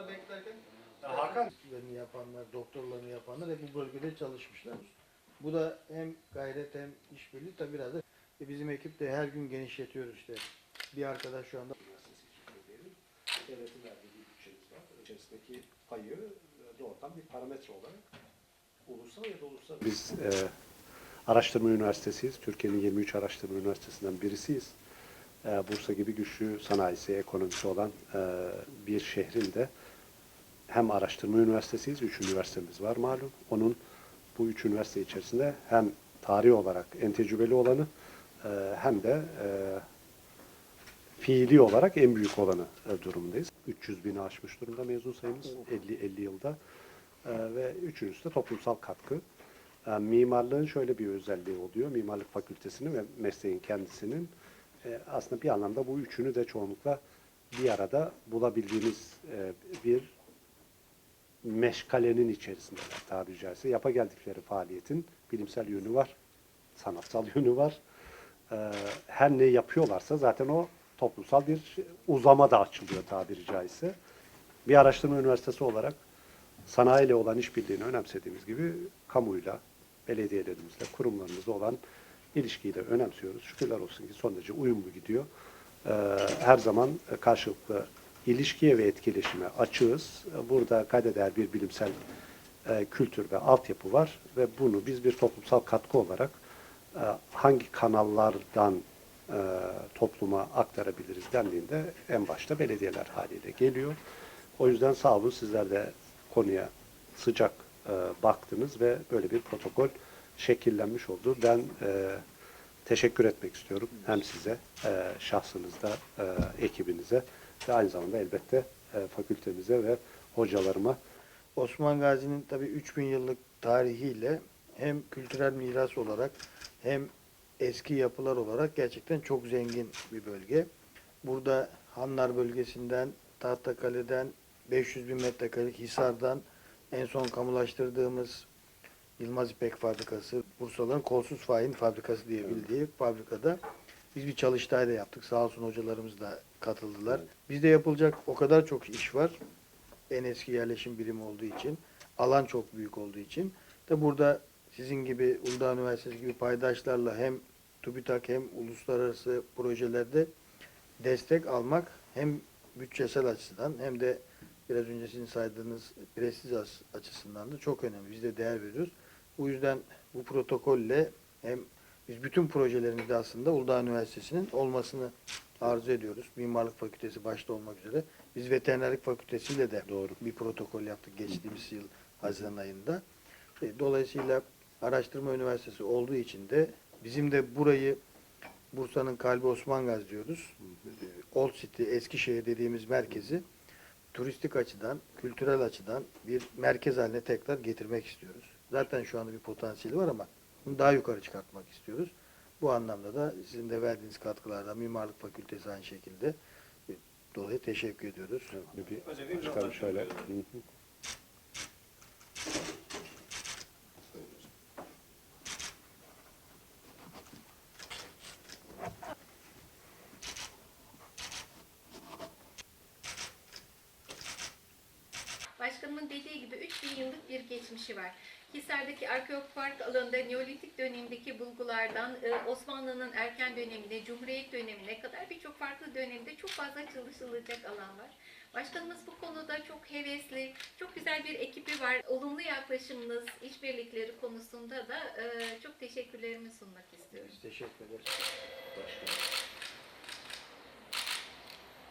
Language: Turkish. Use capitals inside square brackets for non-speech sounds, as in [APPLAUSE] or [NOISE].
insanlar beklerken Ya Hakan yapanlar, doktorlarını yapanlar hep bu bölgede çalışmışlar. Bu da hem gayret hem işbirliği tabii biraz da e, bizim ekip de her gün genişletiyoruz işte. Bir arkadaş şu anda. Devletin verdiği bir bütçemiz var. İçerisindeki payı e, doğrudan bir parametre olarak ulusal ya da uluslararası. Biz e, araştırma üniversitesiyiz. Türkiye'nin 23 araştırma üniversitesinden birisiyiz. E, Bursa gibi güçlü sanayisi, ekonomisi olan e, bir şehrin de hem araştırma üniversitesiyiz, üç üniversitemiz var malum. Onun bu üç üniversite içerisinde hem tarih olarak en tecrübeli olanı e, hem de e, fiili olarak en büyük olanı e, durumundayız. 300 bini aşmış durumda mezun sayımız 50-50 yılda. E, ve üçüncüsü de toplumsal katkı. E, mimarlığın şöyle bir özelliği oluyor. Mimarlık fakültesinin ve mesleğin kendisinin e, aslında bir anlamda bu üçünü de çoğunlukla bir arada bulabildiğimiz e, bir meşgalenin içerisindeler tabiri caizse. Yapa geldikleri faaliyetin bilimsel yönü var, sanatsal [LAUGHS] yönü var. Ee, her ne yapıyorlarsa zaten o toplumsal bir uzama da açılıyor tabiri caizse. Bir araştırma üniversitesi olarak sanayiyle olan işbirliğini önemsediğimiz gibi kamuyla, belediyelerimizle, kurumlarımızla olan ilişkiyi de önemsiyoruz. Şükürler olsun ki son derece uyumlu gidiyor. Ee, her zaman karşılıklı ilişkiye ve etkileşime açığız. Burada kaydeder bir bilimsel e, kültür ve altyapı var ve bunu biz bir toplumsal katkı olarak e, hangi kanallardan e, topluma aktarabiliriz dendiğinde en başta belediyeler haliyle geliyor. O yüzden sağ olun sizler de konuya sıcak baktınız ve böyle bir protokol şekillenmiş oldu. Ben e, teşekkür etmek istiyorum hem size, e, şahsınızda, e, ekibinize ve aynı zamanda elbette e, fakültemize ve hocalarıma Osman Gazi'nin tabii 3000 yıllık tarihiyle hem kültürel miras olarak hem eski yapılar olarak gerçekten çok zengin bir bölge. Burada Hanlar bölgesinden, Tahtakale'den, 500 bin metrekarelik Hisar'dan en son kamulaştırdığımız Yılmaz İpek Fabrikası, Bursalı'nın kolsuz fahin fabrikası diye bildiği fabrikada biz bir çalıştay da yaptık. Sağ olsun hocalarımız da katıldılar. Evet. Bizde yapılacak o kadar çok iş var. En eski yerleşim birimi olduğu için, alan çok büyük olduğu için de burada sizin gibi Uludağ Üniversitesi gibi paydaşlarla hem TÜBİTAK hem uluslararası projelerde destek almak hem bütçesel açıdan hem de biraz önce sizin saydığınız prestij açısından da çok önemli. Biz de değer veriyoruz. Bu yüzden bu protokolle hem biz bütün projelerimizde aslında Uludağ Üniversitesi'nin olmasını arzu ediyoruz. Mimarlık Fakültesi başta olmak üzere. Biz veterinerlik fakültesiyle de Doğru. bir protokol yaptık geçtiğimiz yıl Haziran ayında. E, Dolayısıyla araştırma üniversitesi olduğu için de bizim de burayı Bursa'nın kalbi Osman Gazi diyoruz. E, Old City, Eskişehir dediğimiz merkezi turistik açıdan, kültürel açıdan bir merkez haline tekrar getirmek istiyoruz. Zaten şu anda bir potansiyeli var ama bunu daha yukarı çıkartmak istiyoruz. Bu anlamda da sizin de verdiğiniz katkılardan Mimarlık Fakültesi aynı şekilde dolayı teşekkür ediyoruz. bir Özel bir röportaj şöyle. Başkanımın dediği gibi 3000 yıllık bir geçmişi var. Hisar'daki arkeolog park alanında Neolitik dönemdeki bulgulardan e, Osmanlı'nın erken dönemine, Cumhuriyet dönemine kadar birçok farklı dönemde çok fazla çalışılacak alan var. Başkanımız bu konuda çok hevesli, çok güzel bir ekibi var. Olumlu yaklaşımınız, işbirlikleri konusunda da e, çok teşekkürlerimi sunmak istiyorum. Biz teşekkür ederiz. Başka.